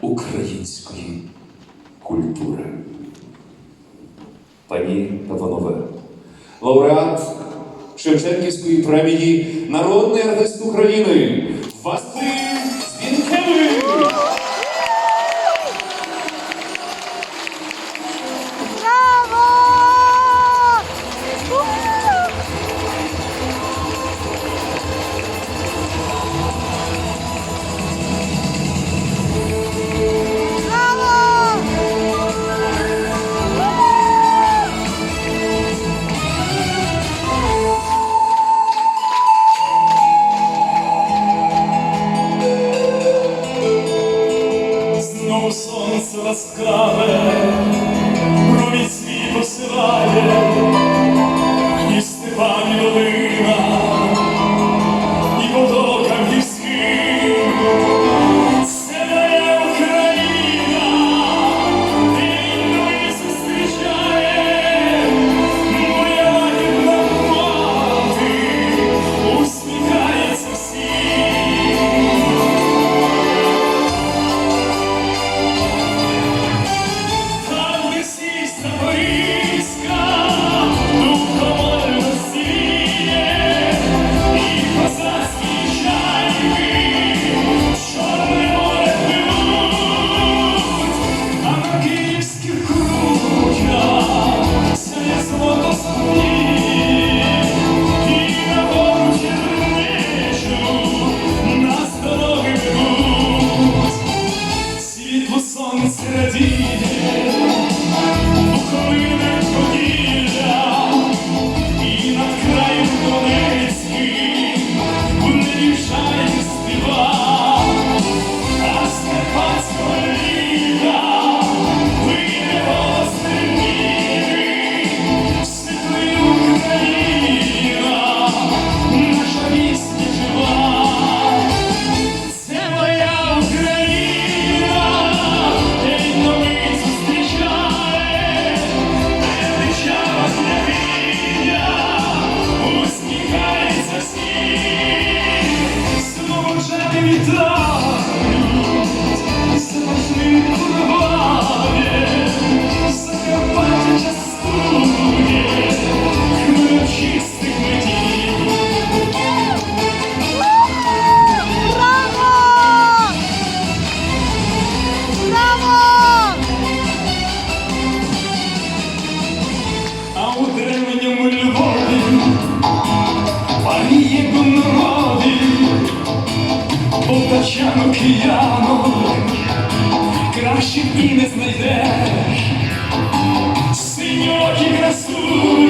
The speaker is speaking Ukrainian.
української культури. Пані та лауреат Шевченківської премії народний артист України Василь. Santorini. моєму Львові, Паріє до народі, Полтавчан океану, краще і не знайдеш, синьокі красу.